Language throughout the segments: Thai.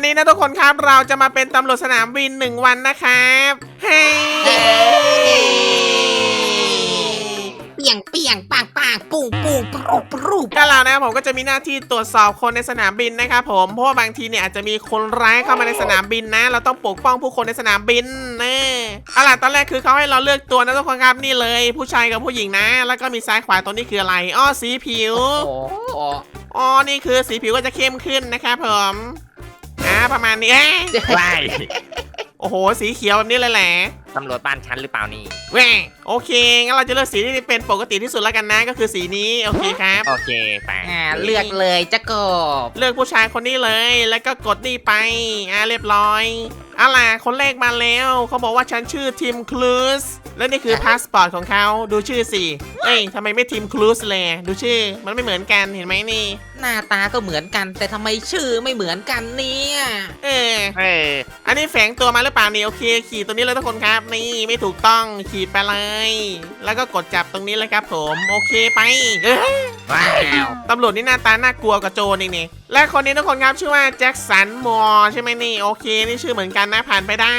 ันนี้นะทุกคนครับเราจะมาเป็นตำรวจสนามบินหนึ่งวันนะครับเฮ้ยเปียงเปียงปางปางปุงปุงปรูปรูก็เรานะผมก็จะมีหน้าที่ตรวจสอบคนในสนามบินนะครับผมเพราะว่าบางทีเนี่ยอาจจะมีคนร้ายเข้ามาในสนามบินนะ เราต้องปกป้องผู้คนในสนามบินนะเอาล่ะตอนแรกคือเขาให้เราเลือกตัวนะทุกคนครับนี่เลย ผู้ชายกับผู้หญิงนะ แล้วก็มีซ้ายขวาตัวนี้คืออะไรอ้อสีผิวอ๋อนี่คือสีผิวก็จะเข้มขึ้นนะครับผม ประมาณนี้เอ๊ะว้ายโอ้โห สีเขียวแบบนี้เลยแหละตำรวจบ้านฉันหรือเปล่านี่แหว่โอเคงั้นเราจะเลือกสีที่เป็นปกติที่สุดแล้วกันนะก็คือสีนี้โอเคครับโอเคไปอ่าเลือกเลยจะกบเลือกผู้ชายคนนี้เลยแล้วก็กดนี่ไปอ่าเรียบร้อยเอาล่ะคนแรกมาแล้วเขาบอกว่าฉันชื่อทีมคลูสและนี่คือพาสปอร์ตของเขาดูชื่อสิเอ้ยทำไมไม่ทีมคลูสเลยดูชื่อ มันไม่เหมือนกันเห็นไหมนี่ หน้าตาก็เหมือนกัน แต่ทำไมชื่อไม่เหมือนกันเนี่ยเออเอออันนี้แฝงตัวมาหรือเปล่านี่โอเค ขี่ตัวนี้เลยทุกคนครับนี่ไม่ถูกต้องขี่ไปเลย แล้วก็กดจับตรงนี้เลยครับ ผมโอเคไปเอ้ยว้าวตำรวจนี่หน้าตาน่ากลัวกว่าโจรเองนี่และคนนี้ทุกคนครับชื่อว่าแจ็คสันมอร์ใช่ไหมนี่ โอเค นี่ชื่อเหมือนกันนะผ่านไปได้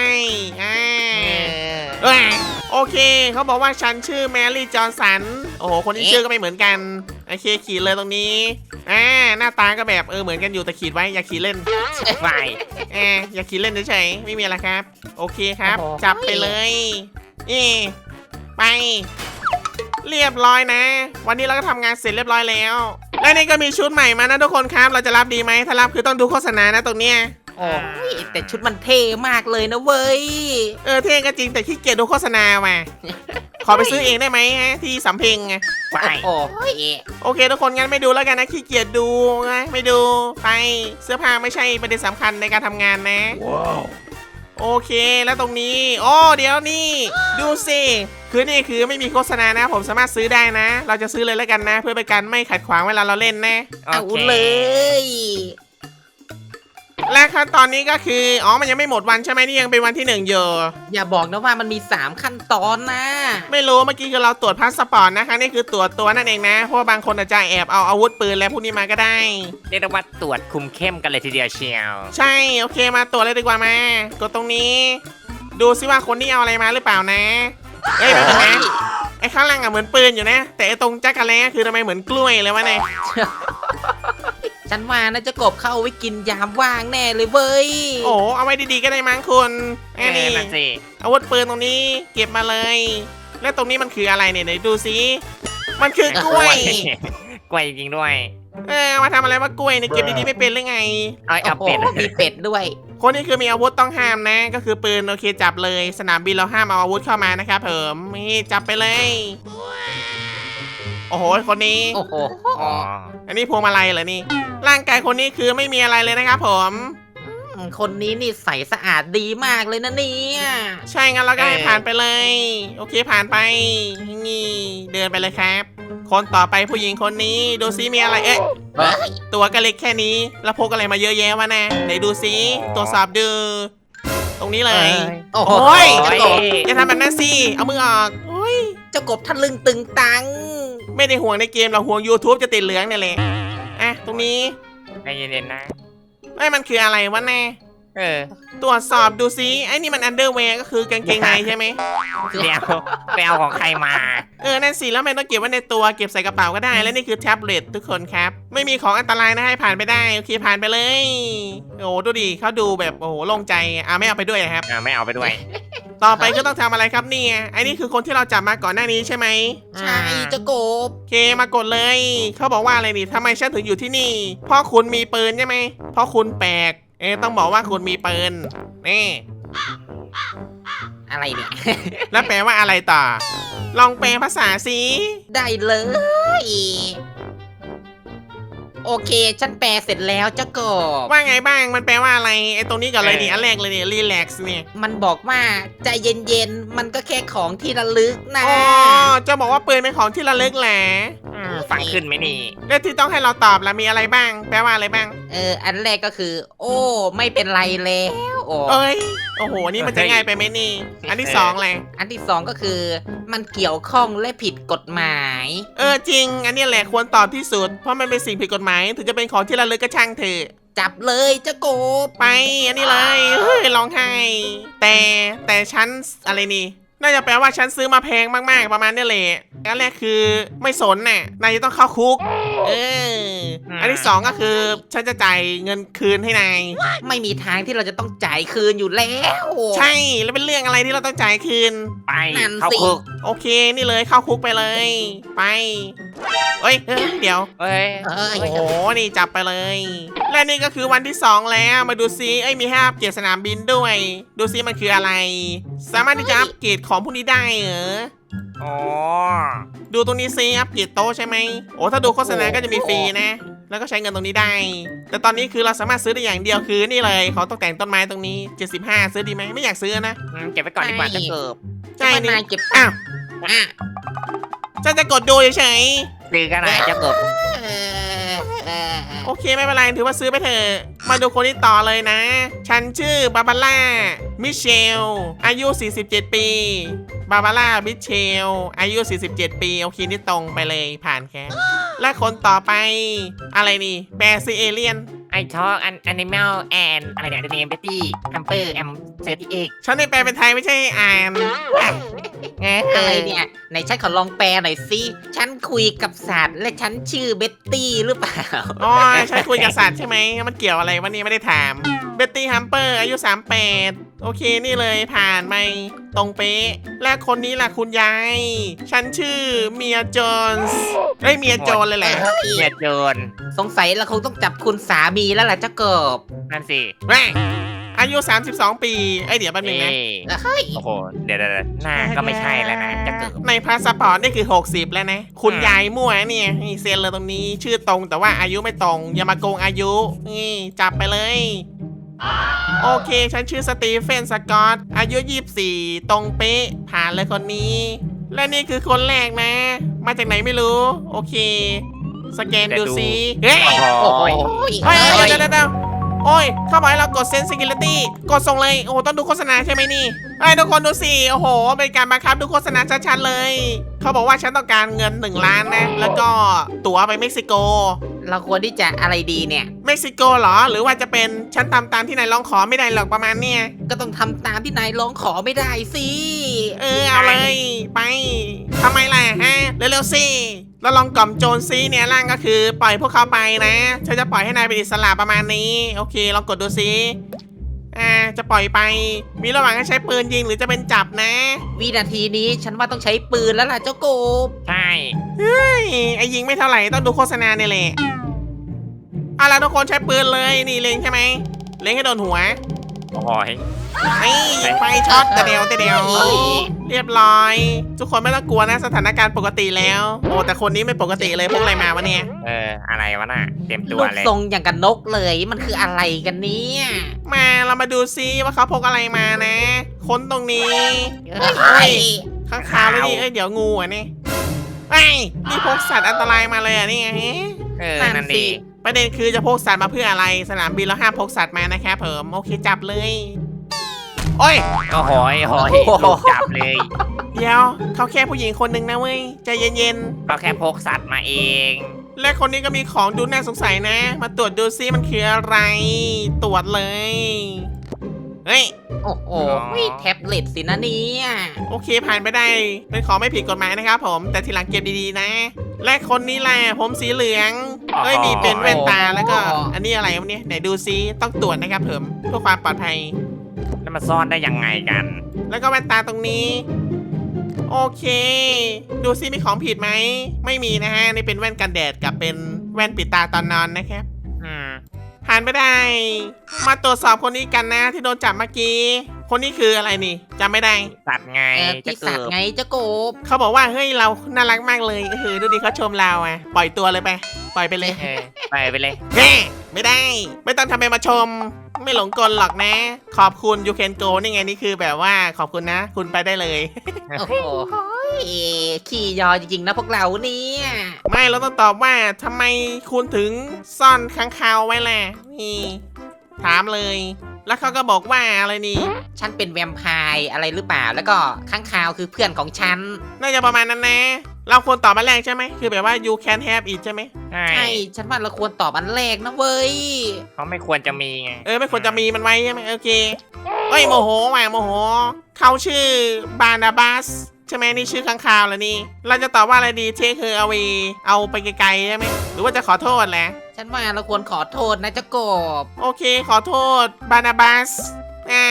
อ่า เออเอ้ยโอเค เขาบอกว่าฉันชื่อแมรี่จอห์นสัน โอ้โห คนนี้ชื่อก็ไม่เหมือนกัน โอเค ขีดเลยตรงนี้ อ่า หน้าตาก็แบบเออเหมือนกันอยู่แต่ขีดไว้ อย่าขีดเล่นว้ายแอบอย่าคิดเล่นเฉยๆ ไม่มีอะไรครับ โอเคครับ โอ้โห จับไปเลยนี่ไป เรียบร้อยนะ วันนี้เราก็ทำงานเสร็จเรียบร้อยแล้ว และนี่ก็มีชุดใหม่มานะทุกคนครับ เราจะรับดีไหมถ้ารับคือต้องดูโฆษณานะตรงเนี้ย โอ้ยแต่ชุดมันเท่มากเลยนะเว้ย เออเท่ก็จริงแต่ขี้เกียจดูโฆษณาว่ะขอไปซื้อเองได้ไหมฮะที่สำเพ็งไงว้ายโอ้ยโอเค ทุกคนงั้นไม่ดูแล้วกันนะขี้เกียจดูนะไม่ดูไปเสื้อผ้าไม่ใช่ประเด็นสำคัญในการทำงานนะโอเคแล้วตรงนี้โอ้เดี๋ยวนี่ ดูสิคือนี่คือไม่มีโฆษณานะ ผมสามารถซื้อได้นะ เราจะซื้อเลยแล้วกันนะ เพื่อเป็นการไม่ขัดขวางเวลาเราเล่นนะโอเอาเคเลย และขั้นตอนนี้ก็คือ อ๋อ มันยังไม่หมดวันใช่ไหมนี่ยังเป็นวันที่หนึ่งอยู่อย่าบอกนะว่ามันมี 3 ขั้นตอนนะ ไม่รู้เมื่อกี้คือเราตรวจพาสปอร์ตนะครั้งนี้คือตรวจตัวนั่นเองนะ เพราะว่าบางคนอาจจะแอบเอาอาวุธปืนและพวกนี้มาก็ได้ เรียกได้ว่าตรวจคุมเข้มกันเลยทีเดียวเชียว ใช่ โอเคมาตรวจเลยดีกว่ามากดตรงนี้ ดูซิว่าคนนี้เอาอะไรมาหรือเปล่านะ เอ้ยไม่เป็นนะไอ้ข้างล่างอะเหมือนปืนอยู่นะ แต่ไอ้ตรงจักรแล้คือทำไมเหมือนกล้วยเลยวะเนี่ย ฉันว่านะจะกบเข้าเอาไว้กินยามว่างแน่เลยเว้ยโอ้เอาไว้ดีๆก็ได้มั้งคุณเออันอนี้นั่นสิอาวุธปืนตรงนี้เก็บมาเลย แล้วตรงนี้มันคืออะไรเนี่ยไหนดูซิมันคือกล้วย กล้วยจริงๆด้วย เออเอามาทำอะไรว่ากล้วยเนี่ยเก็บดีๆไม่เป็นหรือไงเอาเอาโอ้โหเป็ดมีเป็ดด้วย คนนี้คือมีอาวุธต้องห้ามนะ ก็คือปืนโอเคจับเลย สนามบินเราห้ามเอาอาวุธเข้ามานะครับเผมนี่จับไปเลย โอ้โห คนนี้ โอ้โหอ๋ออันนี้พวงมาลัยเหรอนี่ ร่างกายคนนี้คือไม่มีอะไรเลยนะครับผมคนนี้นี่ใสสะอาดดีมากเลยนะเนี่ยใช่งั้นเราก็ให้ผ่านไปเลย โอเคผ่านไปนี่เดินไปเลยครับ คนต่อไปผู้หญิงคนนี้ ดูซิมีอะไรเอ๊ะ เฮ้ยตัวก็เล็กแค่นี้ แล้วพกอะไรมาเยอะแยะวะนะไหนดูซิตรวจสอบดูตรงนี้เลย โอ้โหโอ้ย เจ้ากบอย่าทำแบบนั้นสิ เอามือออกโอ้ย เจ้ากบทะลึงตึงตัง ไม่ได้ห่วงในเกมเราห่วง YouTube จะติดเหลืองเนี่ยแหละอะตรงนี้ใจเย็นๆนะไอ้ยมันคืออะไรวะแน่ เออตรวจสอบดูซิไอ้นี่มันอันเดอร์แวร์ก็คือกางเกงในใช่ไหมเดี๋ยวไปเอาของใครมา เออนั่นสิแล้วมันต้องเก็บไว้ในตัวเก็บใส่กระเป๋าก็ได้ และนี่คือแท็บเล็ตทุกคนครับ ไม่มีของอันตรายนะให้ผ่านไปได้โอเคผ่านไปเลย โอ้โหดูดิเขาดูแบบโอ้โหโล่งใจอะไม่เอาไปด้วยนะครับอ่าไม่เอาไปด้วย ต่อไปก็ต้องทำอะไรครับเนี่ยไอ้นี่คือคนที่เราจับมาก่อนหน้านี้ใช่ไหมใช่เจ้ากบโอเคมากดเลยเขาบอกว่าอะไรนี่ทำไมฉันถึงอยู่ที่นี่เพราะคุณมีปืนใช่ไหมเพราะคุณแปลก เอะต้องบอกว่าคุณมีปืนนี่อะไรเนี่ย แล้วแปลว่าอะไรต่อ ลองแปลภาษาสิได้เลย โอเค ฉันแปลเสร็จแล้วเจ้ากบว่าไงบ้างมันแปลว่าอะไรไอ้ตรงนี้ก่อนเลยนี่เอออัอันแรกเลยนี่รีแลกซ์เนี่ยมันบอกว่าใจเย็นๆ มันก็แค่ของที่ระลึกนะอ๋อจะบอกว่าปืนเป็นของที่ระลึกแหละอืมฟังขึ้นไหมนี่ แล้วที่ต้องให้เราตอบละมีอะไรบ้าง แปลว่าอะไรบ้าง เออ อันแรกก็คือ โอ้ ไม่เป็นไรแล้วโอ้เอ้ยโอ้โหนี่มันจะง่ายไปไหมนี่ อันที่สองเลยอันที่สองก็คือ มันเกี่ยวข้องและผิดกฎหมาย เออจริง อันนี้แหละควรตอบที่สุดเพราะมันเป็นสิ่งผิดกฎหมายถึงจะเป็นของที่ระลึกก็ช่างเถอะ จับเลยเจ้ากบไปอันนี้เลยเฮ้ยร้องไห้แต่แต่ฉันอะไรนี่ น่าจะแปลว่าฉันซื้อมาแพงมากๆ ประมาณนี้แหละอันแรกคือไม่สนน่ะนายจะต้องเข้าคุก เออ อันที่สองก็คือฉันจะจ่ายเงินคืนให้นาย ไม่มีทางที่เราจะต้องจ่ายคืนอยู่แล้ว ใช่แล้วเป็นเรื่องอะไรที่เราต้องจ่ายคืน ไปนั่นเข้าสิ คุก โอเคนี่เลยเข้าคุกไปเลย ไปเอ้ยเฮ้ยเดี๋ยว เฮ้ยเอ้ยโอ้โหนี่จับไปเลย และนี่ก็คือวันที่ 2 แล้วมาดูซิเอ้ยมีให้อัปเกรดสนามบินด้วย ดูซิมันคืออะไร สามารถที่จะอัปเกรดของพวกนี้ได้เหรออ๋อดูตรงนี้ซิอัปเกรดโต๊ะใช่ไหมโอ้ถ้าดูโฆษณาก็จะมีฟรีนะ แล้วก็ใช้เงินตรงนี้ได้ แต่ตอนนี้คือเราสามารถซื้อได้อย่างเดียวคือนี่เลยของตกแต่งต้นไม้ตรงนี้ 75 ซื้อดีไหมไม่อยากซื้อนะอืมเก็บไว้ก่อนดีกว่าจะเกิบใช่ทำไมนี่นายเก็บอ้าวอะ ฉันจะกดดูเฉยซื้อกันไหนจะเกิบเออเออๆโอเคไม่เป็นไรถือว่าซื้อไปเถอะมาดูคนที่ต่อเลยนะ ฉันชื่อบาบาร่ามิเชล อายุ 47 ปี บาบาร่ามิเชล อายุ 47 ปี โอเคนี่ตรงไปเลยผ่านแค่และคนต่อไป อะไรนี่แบร์ซีเอเลียน ไอทอล์กอันแอนิมอลแอนอะไรเนี่ยเนมเบตตี้แอมเปอร์แอมเซติเอกฉันได้แปลเป็นไทยไม่ใช่อ่าน อะไรเนี่ยไหนฉันขอลองแปลหน่อยสิฉันคุยกับสัตว์และฉันชื่อเบ็ตตี้หรือเปล่า อ๋อ ฉันคุยกับสัตว์ใช่ไหม มันเกี่ยวอะไรวันนี้ไม่ได้ถาม เบตตี้ฮัมเปอร์อายุ 38 โอเคนี่เลยผ่านไปตรงเป๊ะ และคนนี้ล่ะคุณยาย ฉันชื่อเมียโจนส์เอ้ยเมียโจนเลยแหละเฮียโจนสงสัยเราคงต้องจับคุณสามีแล้วล่ะเจ้ากบนั่นสิแม่อายุ 32 ปีเอ้ยเดี๋ยวแป๊บนึงนะเอ้ยเฮ้ยโอ้โหเดี๋ยวเดี๋ยวเดี๋ยวหน้าก็ไม่ใช่แล้วนะจะเกิบในพาสปอร์ตนี่คือ 60 แล้วนะ คุณยายมั่วเนี่ยนี่เซ็นเลยตรงนี้ชื่อตรงแต่ว่าอายุไม่ตรง อย่ามาโกงอายุ นี่จับไปเลย โอเค ฉันชื่อสตีเฟนสกอต อายุ 24 ตรงเป๊ะ ผ่านเลยคนนี้ และนี่คือคนแรกนะ มาจากไหนไม่รู้ โอเค สแกนดูซิเฮ้ย โอ้โหโอ้ยเฮ้ยเดี๋ยวเดี๋ยวเดี๋ยวโอ้ย เข้ามาให้เรากดเซนซิกิลิตี้กดส่งเลย โอ้โห ต้องดูโฆษณาใช่ไหมนี่ไอ้ยทุกคนดูสิ โอ้โห เป็นการบังคับดูโฆษณาชัดๆเลย เขาบอกว่าฉันต้องการเงิน 1 ล้านนะ แล้วก็ตั๋วไปเม็กซิโก เราควรที่จะอะไรดีเนี่ย เม็กซิโกเหรอ หรือว่าจะเป็นฉันตามตามที่นายร้องขอไม่ได้หรอกประมาณเนี้ยก็ต้องทำตามที่นายร้องขอไม่ได้สิ เออเอาเลยไปทำไมล่ะฮะเร็วๆสิแล้วลองกล่อมโจรซีเนี่ยร่างก็คือปล่อยพวกเขาไปนะฉันจะปล่อยให้นายเป็นอิสระประมาณนี้ โอเคลองกดดูซิ อ่าจะปล่อยไป มีระหว่างให้ใช้ปืนยิงหรือจะเป็นจับนะ วินาทีนี้ฉันว่าต้องใช้ปืนแล้วล่ะเจ้ากบใช่ เฮ้ยไอ้ยิงไม่เท่าไหร่ต้องดูโฆษณาเนี่ยแหละเอาล่ะทุกคนใช้ปืนเลยนี่เล็งใช่ไหมเล็งให้โดนหัว โอ้โหนี่ยิงไฟช็อตแต่เดียวแต่เดียว เรียบร้อย ทุกคนไม่ต้องกลัวนะสถานการณ์ปกติแล้ว โอ้แต่คนนี้ไม่ปกติเลยพวกอะไรมาวะเนี่ย เออ อะไรวะน่ะ เต็มตัรูวปเลย ทรงอย่างกับนกเลยมันคืออะไรกันเนี่ยมาเรามาดูซิว่าเขาพกอะไรมานะ ค้นตรงนี้ เฮ้ยข้างคาวเลยนี่เอ้ยเดี๋ยวงูอะนี่ไอ้ยนี่พกสัตว์อันตรายมาเลยอะนี่ไง เออ นั่นั่นนสิดีประเด็นคือจะพกสัตว์มาเพื่ออะไร สนามบินเราห้ามพกสัตว์มานะครับเผิมโอเคจับเลย โอ้ยโอ้โหโอ้โหลูกจับเลย เดี๋ยวเขาแค่ผู้หญิงคนหนึ่งนะเว้ยใจเย็นก็แค่พกสัตว์มาเอง ๆ และคนนี้ก็มีของดูน่าสงสัยนะ มาตรวจดูซิมันคืออะไร ตรวจเลย เฮ้ย โอ้โหแท็บเล็ตสินะเนี่ยโอเคผ่านไปได้เป็นของไม่ผิดกฎหมายนะครับผมแต่ทีหลังเก็บดีๆนะ และคนนี้แหละผมสีเหลืองเอ้ยมีเป็นแว่นตาแล้วก็ อันนี้อะไรวะเนี่ยไหนดูซิต้องตรวจนะครับผมเพื่อความปลอดภัย แล้วมาซ่อนได้ยังไงกัน แล้วก็แว่นตาตรงนี้ โอเค ดูซิมีของผิดไหม ไม่มีนะฮะ นี่เป็นแว่นกันแดดกับเป็นแว่นปิดตาตอนนอนนะครับอืมผ่านไปได้ มาตรวจสอบคนนี้กันนะ ที่โดนจับเมื่อกี้ คนนี้คืออะไรนี่จำไม่ได้ สัตว์ไงเออจะที่เกิสัตว์บไงเจ้ากบเขาบอกว่าเฮ้ยเราน่ารักมากเลยเออดูดิเขาชมเราอะ ปล่อยตัวเลยไป ปล่อยไปเลย เออไปไปเลย เฮ้ไม่ได้ ไม่ต้องทำเป็นมาชม ไม่หลงกลหรอกนะ ขอบคุณยูเคนโกนี่ไงนี่คือแบบว่าขอบคุณนะ คุณไปได้เลย โอ้โหขี้ยอจริงๆนะพวกเราเนี่ยไม่เราต้องตอบว่าทำไมคุณถึงซ่อนค้างคาวไว้ล่ะนี่ถามเลย แล้วเขาก็บอกว่าอะไรนี่ ฉันเป็นแวมไพร์อะไรหรือเปล่า แล้วก็ข้างคาวคือเพื่อนของฉัน น่าจะประมาณนั้นนะ เราควรตอบมาแรกใช่ไหมคือแบบว่า you can have it ใช่ไหมใช่ใช่ฉันว่าเราควรตอบอันแรกนะเว้ยเขาไม่ควรจะมีไงเออไม่ควรจะมีมันไว้ใช่ไหมโอเคเอ้ยโมโหว่ะโมโหเขาชื่อบานาบัสใช่ไหมนี่ชื่อข้างคาวแล้วนี่ เราจะตอบว่าอะไรดีเทคคือเอาไปเอาไปไกลๆใช่ไหมหรือว่าจะขอโทษแหละฉันว่าเราควรขอโทษนะเจ้ากบโอเค ขอโทษบานาบัสอ่า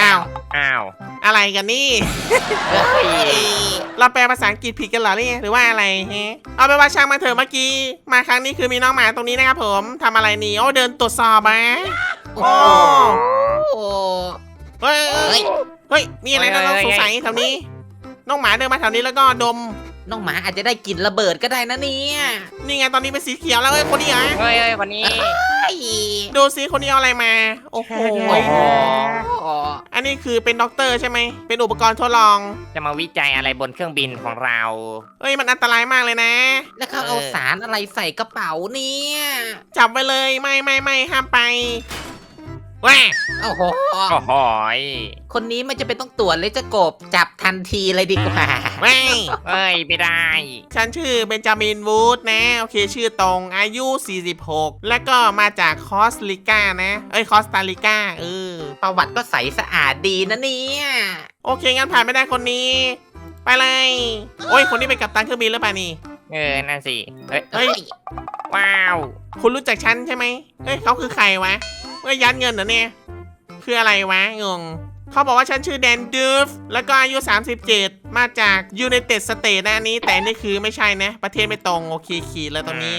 อ้าว อ้าวอะไรกันนี่ เฮ้ยเราแปลภาษาอังกฤษผิดกันเหรอเนี่ยหรือว่าอะไรฮะเอาไปนว่าช่างมาเถอะเมื่อกี้ มาครั้งนี้คือมีน้องหมาตรงนี้นะครับผมทำอะไรนี่โอ้เดินตรวจสอบมาโอ้โอ้โหเฮ้ยเฮ้ยเฮ้ยมีอะไรน่าต้องสงสัยแถวนี้ น้องหมาเดินมาแถวนี้แล้วก็ดม น้องหมาอาจจะได้กลิ่นระเบิดก็ได้นะเนี่ยนี่ไงตอนนี้เป็นสีเขียวแล้วเอ้ยคนนี้เหรอเฮ้ยเฮ้ยคนนี้ไอ้ดูซิคนนี้เอาอะไรมา โอ้โห โอ้โหอันนี้คือเป็นด็อกเตอร์ใช่ไหม เป็นอุปกรณ์ทดลอง จะมาวิจัยอะไรบนเครื่องบินของเรา เอ้ยมันอันตรายมากเลยนะ แล้วเขาเอาสารอะไรใส่กระเป๋าเนี่ยจับไว้เลยไม่ไม่ไม่ห้ามไป แว้าโอ้โห โอ้โหยคนนี้ไม่จะเป็นต้องตรวจเลยเจะกบจับทันทีเลยดีกว่าแว้าเอ้ยไม่ได้ ฉันชื่อเบนจามินวูดนะ โอเคชื่อตรงอายุ 46 แล้วก็มาจากคอสลิกานะ เอ้ยคอสตาริกาเออ ประวัติก็ใสสะอาดดีนะเนี่ยโอเคงั้นผ่านไม่ได้คนนี้ ไปเลย โอ้ยคนนี้เป็นกัปตันเครื่องบินหรือเปล่านี่ เออนั่นสิเฮ้ยเฮ้ย ว้าว คุณรู้จักฉันใช่ไหมเฮ้ยเขาคือใครวะ เฮ้ยยัดเงินเหรอเนี่ยคืออะไรวะงงเขาบอกว่าฉันชื่อแดนดูฟแล้วก็อายุ 37 มาจากยู n i เต็ดสเตทนะอันนี้ แต่อันนี่คือไม่ใช่นะ ประเทศไม่ตรงโอเคขีดแล้วตรงนี้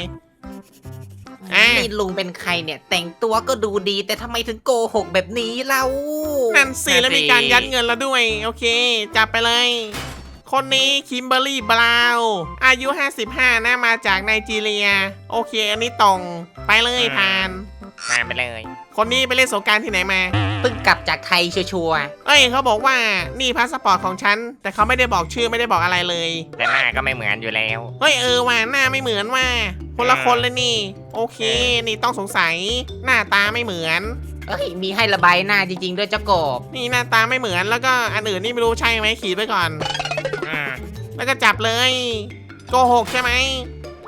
อะ นี่ลุงเป็นใครเนี่ย แต่งตัวก็ดูดีแต่ทำไมถึงโกหกแบบนี้เล่านั่นสิ แล้วมีการยัดเงินแล้วด้วย โอเค จับไปเลย คนนี้คิมเบอร์รี่บราวน์อายุ 55นะมาจากไนจีเรีย โอเค อันนี้ตรงไปเลยผ่าน มาไปเลย คนนี้ไปเล่นสงกรารที่ไหนมาเพิ่งกลับจากไทยชัวร์เอ้ยเขาบอกว่านี่พาสปอร์ตของฉัน แต่เขาไม่ได้บอกชื่อไม่ได้บอกอะไรเลย แต่หน้าก็ไม่เหมือนอยู่แล้ว เฮ้ยเออว่าหน้าไม่เหมือนว่า คนละคนเลยนี่ โอเค นี่ต้องสงสัย หน้าตาไม่เหมือน ๆเอ้ยมีให้ระบายหน้าจริง ๆ ด้วยเจ้ากบนี่หน้าตาไม่เหมือนแล้วก็อันอื่นนี่ไม่รู้ใช่ไหมขีดไว้ก่อนอืมแล้วก็จับเลยโกหกใช่ไหม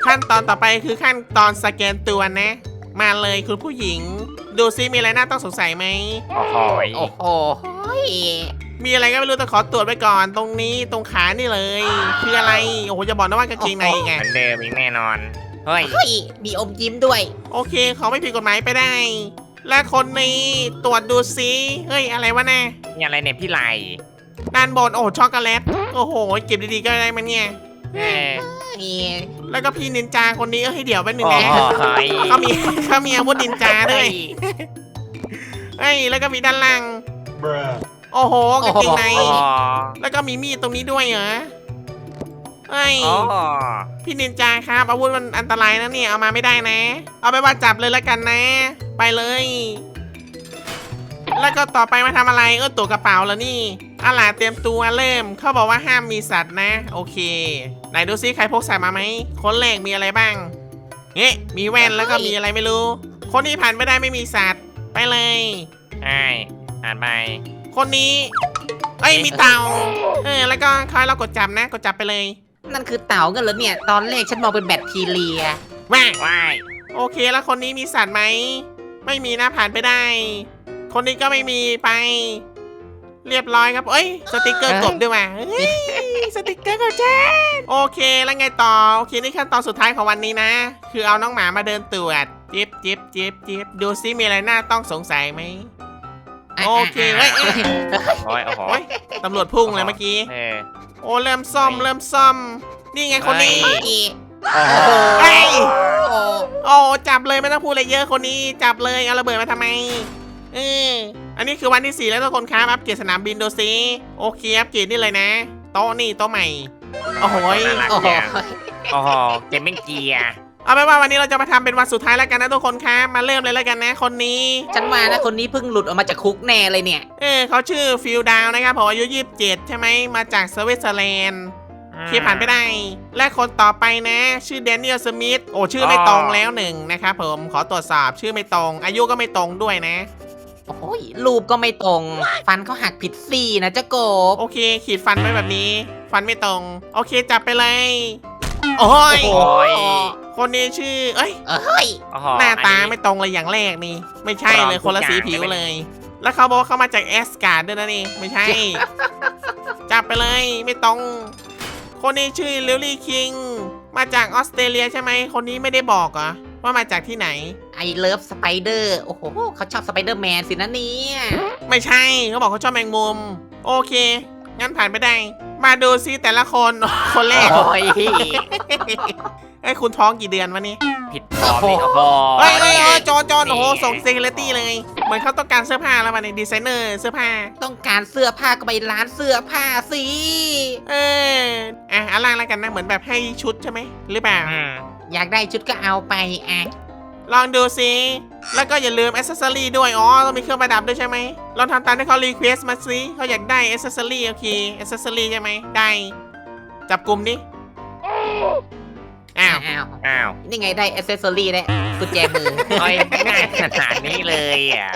ขั้นตอนต่อไปคือขั้นตอนสแกนตัวนะ มาเลยคุณผู้หญิง ดูซิมีอะไรน่าต้องสงสัยไหมโอ้โหยโอ้โหยมีอะไรก็ไม่รู้แต่ขอตรวจไว้ก่อน ตรงนี้ตรงขานี่เลย คืออะไรโอ้โหจะบอกนะว่ากางเกงในไงเหมือนเดิมอีกแน่นอน เฮ้ย เฮ้ยมีอมยิ้มด้วย โอเคเขาไม่ผิดกฎหมายไปได้ และคนนี้ตรวจดูซิเฮ้ยอะไรวะแน่นี่อะไรเนี่ยพี่ไหลด้านบนโอ้โหช็อกโกแลตโอ้โหเก็บดีๆก็ได้มันเนี่ย เออ นี่ แล้วก็พี่นินจาคนนี้เอ้ยเดี๋ยวแป๊บนึงโอ้นะโหยเขามีเขามีอาวุธนินจาด้วยเอ้ยแล้วก็มีด้านล่างโอ้โหกางเกงในโอ้โหแล้วก็มีมีดตรงนี้ด้วยเหรอเอ้ยโอ้โหพี่นินจาครับ อาวุธมันอันตรายนะเนี่ยเอามาไม่ได้นะ เอาไปว่าจับเลยแล้วกันนะ ไปเลย แล้วก็ต่อไปมาทำอะไรเออตัวกระเป๋าแล้วนี่อาล่ะเตรียมตัวเริ่มเขาบอกว่าห้ามมีสัตว์นะ โอเค ไหนดูซิใครพกสัตว์มาไหมคนแรกมีอะไรบ้างเอ๊ะมีแว่นแล้วก็มีอะไรไม่รู้ คนนี้ผ่านไม่ได้ไม่มีสัตว์ไปเลยใช่อ่านไป คนนี้เอ้ยมีเต่าเออแล้วก็คอยเรากดจับนะ กดจับไปเลย นั่นคือเต่ากันเหรอเนี่ย ตอนแรกฉันมองเป็นแบคทีเรียแว่ว้ายโอเคแล้วคนนี้มีสัตว์ไหม ไม่มีนะผ่านไปได้ คนนี้ก็ไม่มีไป เรียบร้อยครับ เอ้ย สติกเกอร์กบด้วยว่ะเฮ้ยสติกเกอร์ของฉันโอเค แล้วไงต่อ โอเค นี่ขั้นตอนสุดท้ายของวันนี้นะ คือเอาน้องหมามาเดินตรวจจิบจิบจิบจิบดูซิมีอะไรน่าต้องสงสัยไหม โอเคเฮ้ยเอ้ยโอ้ยโอ้โหโอ้ยตำรวจพุ่งเลยเมื่อกี้ เออ โอ้ เริ่มซ่อม เริ่มซ่อม นี่ไงคนนี้เฮ้ยโอ้โหเฮ้ย โอ้ โอ้ จับเลยไม่ต้องพูดอะไรเยอะคนนี้ จับเลย เอาระเบิดมาทำไม เอออันนี้คือวันที่ 4 แล้วทุกคนครับ อัปเกรดสนามบินดูซิโอเค อัปเกรดนี่เลยนะ โต๊ะนี่โต๊ะใหม่ โอ้โหยน่ารักโอ้โหจังโอ้โหเกมมิ่งเกียร์เอาไปนว่าวันนี้เราจะมาทำเป็นวันสุดท้ายแล้วกันนะทุกคนครับ มาเริ่มเลยแล้วกันนะคนนี้ ฉันว่านะคนนี้เพิ่งหลุดออกมาจากคุกแน่เลยเนี่ย เออเขาชื่อฟิลดาวนะครับผมอายุ 27 ใช่ไหมมาจากสวิตเซอร์แลนด์เคผ่านไปได้ และคนต่อไปนะ ชื่อแดเนียลสมิธโอ้ชื่อไม่ตรงแล้วหนึ่งนะครับผมขอตรวจสอบชื่อไม่ตรง อายุก็ไม่ตรงด้วยนะ โอ้ยรูปก็ไม่ตรง ฟันเขาหักผิดซี่นะเจ้าโกบ โอเคขีดฟันไว้แบบนี้ ฟันไม่ตรง โอเคจับไปเลย โอ้ยโอ้ย คนนี้ชื่อ เอ้ย เอ้ยโอ้โหหน้าตาอัไม่ตรงเลยอย่างแรกนี่ ไม่ใช่ปลอมเลยคนละทุกสีอย่างผิวเลยเลย แล้วเขาบอกว่าเขามาจากแอสการ์ดด้วยนะนี่ ไม่ใช่ จับไปเลยไม่ตรง คนนี้ชื่อลิลลี่คิง มาจากออสเตรเลียใช่ไหม คนนี้ไม่ได้บอกเหรอ ว่ามาจากที่ไหน ไอเลิฟสไปเดอร์โอ้โหเขาชอบสไปเดอร์แมนสินะเนี่ยไม่ใช่เขาบอกเขาชอบแมงมุม โอเค งั้นผ่านไปได้ มาดูซิแต่ละคน คนแรกโอ้ยไอ้ยคุณท้องกี่เดือนวะเนี่ยผิดตอบอีกโอ้โหเฮ้ยเฮ้ยเฮ้ยจอนจอนนี่โอ้โหส่งเซเลตี้เลย เหมือนเขาต้องการเสื้อผ้าแล้วมาในดีไซเนอร์เสื้อผ้า ต้องการเสื้อผ้าก็ไปร้านเสื้อผ้าสิเอออะอันล่างแล้วกันนะเหมือนแบบให้ชุดใช่ไหมหรือเปล่า อืม อยากได้ชุดก็เอาไปอะ ลองดูสิ แล้วก็อย่าลืมอ c เซสซอรี่ด้วย อ๋อ ต้องมีเครื่องประดับด้วยใช่ไหมลองทำตามที่เขารีเควสมาสิเขาอยากได้อ c เซสซอรี่โอเคอ c เซสซอรี่ใช่ไหม ได้ จับกลุ่มดิ อ้าว อ้าว อ้าวนี่ไงได้อ c เซสซอรี่แล้วกุญแจมือ โอ้ยง่ายขนาดนี้เลยอะ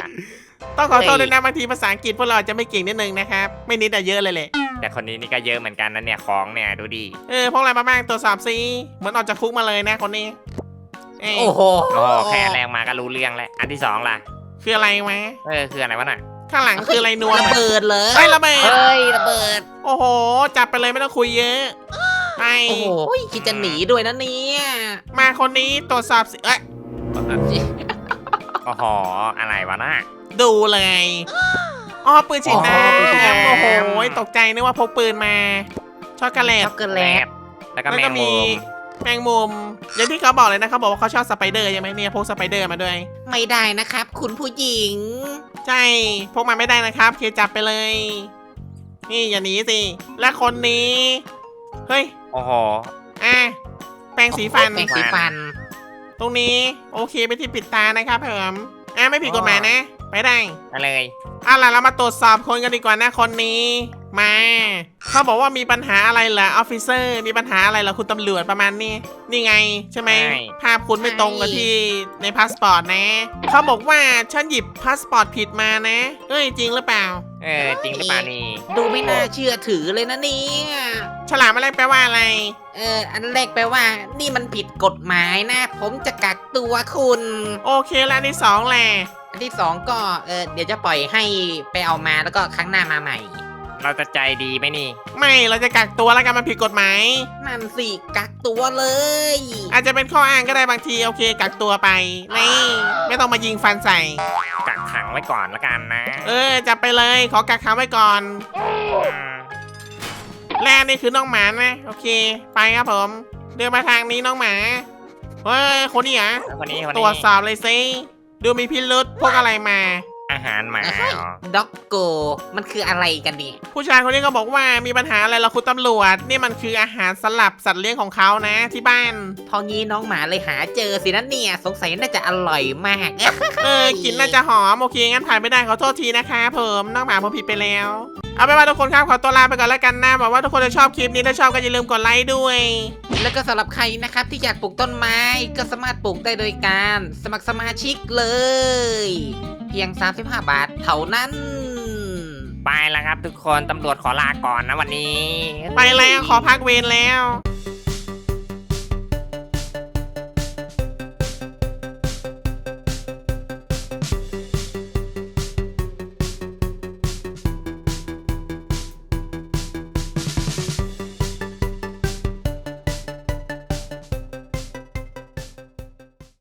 ต้องขอโทษเฮ้ยด้วยนะบางทีภาษาอังกฤษพวกเราอาจจะไม่เก่งนิดนึงนะครับ ไม่นิดแต่เยอะเลยแหละ แต่คนนี้นี่ก็เยอะเหมือนกันนะเนี่ยของเนี่ยดูดิเออพวกอะไรมาบ้างตรวจสอบซิเหมือนออกจากคุกมาเลยนะคนนี้เอ้ยโอ้โหโอ้โหแค่แรงมาก็รู้เรื่องแล้วอันที่สองล่ะคืออะไรวะเออคืออะไรวะน่ะข้างหลังคืออะไรนวลระเบิดเลยไอ้ยระเบิด เฮ้ยระเบิด โอ้โห จับไปเลยไม่ต้องคุยเยอะไปโอ้โหคิดจะหนีด้วยนะเนี่ย มาคนนี้ตรวจสอบสิเอ้ยโอ้โหอะไรวะน่ะดูเลย อ๋อปืนฉีดน้อ๋อปืนฉีดำน้ำโอ้โหตกใจนึกว่าพกปืนมาช็อกโกแลตช็อกโกแลตแล้วก็แล้วแมก็งมีมุมแมงมุมอย่างที่เขาบอกเลยนะเขาบอกว่าเขาชอบสไปเดอร์ใช่ไหมเนี่ยพกสไปเดอร์มาด้วย ไม่ได้นะครับ คุณผู้หญิง ใช่พกมาไม่ได้นะครับเคจับไปเลย นี่อย่าหนีสิ และคนนี้ เฮ้ย โอ้โห อะแปรงสีฟัน แปรงสีฟัน ตรงนี้ โอเคไปนที่ปิดตานะครับเผมอะไม่ผิดกฎหมายนะ ไปได้ มาเลยเอาล่ะเรามาตรวจสอบคนกันดีกว่านะคนนี้ มา เขาบอกว่ามีปัญหาอะไรเหรอออฟฟิเซอร์มีปัญหาอะไรเหรอคุณตำรวจประมาณนี้ นี่ไงใช่ไหมภาพคุณไม่ตรงกับที่ในพาสปอร์ตนะ เขาบอกว่าฉันหยิบพาสปอร์ตผิดมานะเฮ้ยจริงหรือเปล่า เออจริงหรือเปล่านี่ดูไม่น่าเชื่อถือเลยนะเนี่ยฉลามอะไรแปลว่าอะไร เอออันแรกแปลว่า นี่มันผิดกฎหมายนะ ผมจะกักตัวคุณ โอเคแล้วอันที่สองแหละ อันที่สองก็เออเดี๋ยวจะปล่อยให้ไปเอามาแล้วก็ครั้งหน้ามาใหม่ เราจะใจดีไหมนี่ ไม่เราจะกักตัวแล้วกันมันผิดกฎหมาย นั่นสิกักตัวเลย อาจจะเป็นข้ออ้างก็ได้บางทีโอเคกักตัวไปนี่ไม่ต้องมายิงฟันใส่ กักขังไว้ก่อนละกันนะเออจับไปเลยขอกักขังไว้ก่อน มแรกนี่คือน้องหมานะโอเค ไปครับผม เดินมาทางนี้น้องหมาเฮ้ยคนนี้เหรอะคนนี้คนตรวจนี้สอบเลยสิ ดูมีพิรุษพวกอะไรมา อาหารหมาเอ้ยเหรอด็อกโก มันคืออะไรกันเนี่ยผู้ชายคนนี้ก็บอกว่ามีปัญหาอะไรเหราคุณตำรวจ นี่มันคืออาหารสลับสัตว์เลี้ยงของเขานะที่บ้าน พองี้น้องหมาเลยหาเจอสินะเนี่ย สงสัยน่าจะอร่อยมากเออกลิ่นน่าจะหอมโอเคงั้นผ่านไม่ได้ขอโทษทีนะคะผมน้องหมาผมผิดไปแล้ว เอาไปนว่าทุกคนครับขอตัวลาไปก่อนแล้วกันนะบอกว่าทุกคนจะชอบคลิปนี้ถ้าชอบก็อย่าลืมกดไลค์ด้วย แล้วก็สำหรับใครนะครับที่อยากปลูกต้นไม้ก็สามารถปลูกได้โดยการ สมัครสมาชิกเลย เพียง 35 บาท เท่านั้น ไปแล้วครับทุกคนตำรวจขอลาก่อนนะวันนี้ ไปแล้วขอพักเวรแล้ว